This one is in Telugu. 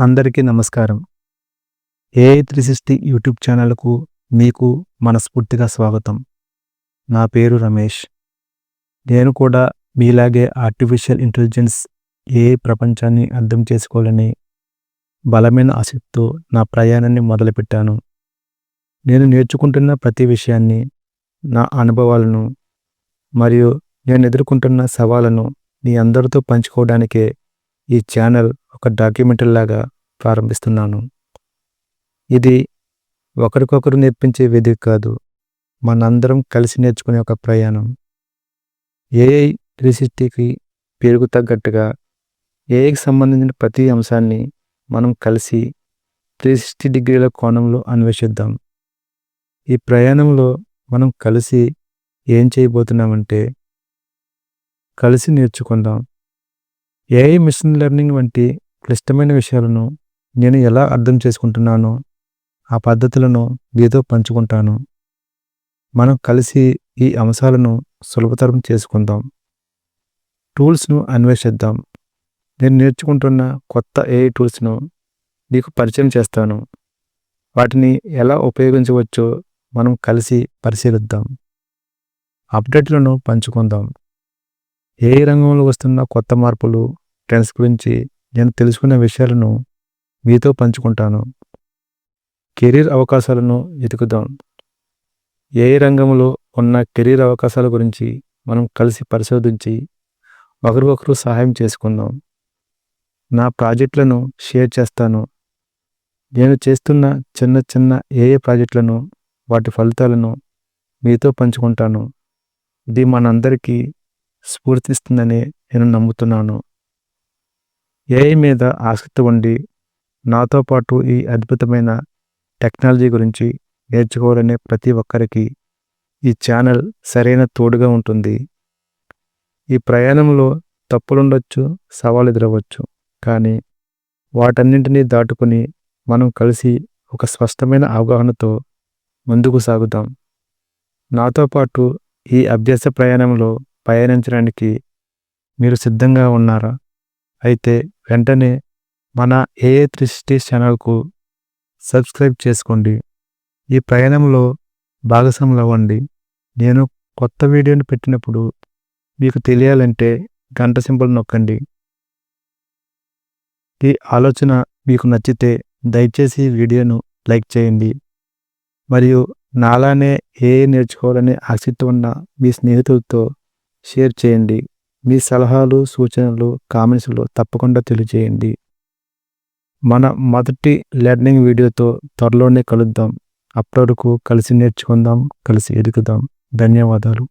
అందరికీ నమస్కారం. ఏఐ త్రీ సిక్స్టీ యూట్యూబ్ ఛానల్కు మీకు మనస్ఫూర్తిగా స్వాగతం. నా పేరు రమేష్. నేను కూడా మీలాగే ఆర్టిఫిషియల్ ఇంటెలిజెన్స్ ఏ ప్రపంచాన్ని అర్థం చేసుకోవాలని బలమైన ఆసక్తితో నా ప్రయాణాన్ని మొదలుపెట్టాను. నేను నేర్చుకుంటున్న ప్రతి విషయాన్ని నా అనుభవాలను మరియు నేను ఎదుర్కొంటున్న సవాళ్ళను మీ అందరితో పంచుకోవడానికే ఈ ఛానల్ ఒక డాక్యుమెంటరీ లాగా ప్రారంభిస్తున్నాను. ఇది ఒకరికొకరు నేర్పించే వేదిక కాదు మనందరం కలిసి నేర్చుకునే ఒక ప్రయాణం. ఏఐ త్రీ సిక్స్టీకి పేరుకు తగ్గట్టుగా ఏఐకి సంబంధించిన ప్రతి అంశాన్ని మనం కలిసి త్రీ సిక్స్టీ డిగ్రీల కోణంలో అన్వేషిద్దాం. ఈ ప్రయాణంలో మనం కలిసి ఏం చేయబోతున్నామంటే కలిసి నేర్చుకుందాం. ఏఐ మిషన్ లెర్నింగ్ వంటి క్లిష్టమైన విషయాలను నేను ఎలా అర్థం చేసుకుంటున్నానో ఆ పద్ధతులను మీతో పంచుకుంటాను. మనం కలిసి ఈ అంశాలను సులభతరం చేసుకుందాం. టూల్స్ను అన్వేషిద్దాం. నేను నేర్చుకుంటున్న కొత్త ఏఐ టూల్స్ను మీకు పరిచయం చేస్తాను. వాటిని ఎలా ఉపయోగించవచ్చో మనం కలిసి పరిశీలిద్దాం. అప్డేట్లను పంచుకుందాం. ఏ రంగంలో వస్తున్న కొత్త మార్పులు ట్రెండ్స్ గురించి నేను తెలుసుకున్న విషయాలను మీతో పంచుకుంటాను. కెరీర్ అవకాశాలను వెతుకుదాం. ఏ రంగంలో ఉన్న కెరీర్ అవకాశాల గురించి మనం కలిసి పరిశోధించి ఒకరికొకరు సహాయం చేసుకుందాం. నా ప్రాజెక్టులను షేర్ చేస్తాను. నేను చేస్తున్న చిన్న చిన్న ఏ ఏ ప్రాజెక్టులను వాటి ఫలితాలను మీతో పంచుకుంటాను. ఇది మనందరికీ స్ఫూర్తిస్తుందని నేను నమ్ముతున్నాను. ఏఐ మీద ఆసక్తి ఉండి నాతో పాటు ఈ అద్భుతమైన టెక్నాలజీ గురించి నేర్చుకోవాలనే ప్రతి ఒక్కరికి ఈ ఛానల్ సరైన తోడుగా ఉంటుంది. ఈ ప్రయాణంలో తప్పులుండొచ్చు సవాలు ఎదురవచ్చు కానీ వాటన్నింటినీ దాటుకుని మనం కలిసి ఒక స్పష్టమైన అవగాహనతో ముందుకు సాగుదాం. నాతో పాటు ఈ అభ్యాస ప్రయాణంలో పయనించడానికి మీరు సిద్ధంగా ఉన్నారా? అయితే వెంటనే మన ఏఏ త్రీ సిక్స్టీస్ ఛానల్కు సబ్స్క్రైబ్ చేసుకోండి. ఈ ప్రయాణంలో భాగస్వాములు అవ్వండి నేను కొత్త వీడియోని పెట్టినప్పుడు మీకు తెలియాలంటే గంట సింబల్ నొక్కండి. ఈ ఆలోచన మీకు నచ్చితే దయచేసి వీడియోను లైక్ చేయండి. మరియు నాలానే ఏ నేర్చుకోవాలని ఆసక్తి ఉన్న మీ స్నేహితులతో షేర్ చేయండి. మీ సలహాలు సూచనలు కామెంట్స్లో తప్పకుండా తెలియజేయండి. మన మొదటి లెర్నింగ్ వీడియోతో త్వరలోనే కలుద్దాం. అప్పటి వరకు కలిసి నేర్చుకుందాం కలిసి ఎదుగుదాం. ధన్యవాదాలు.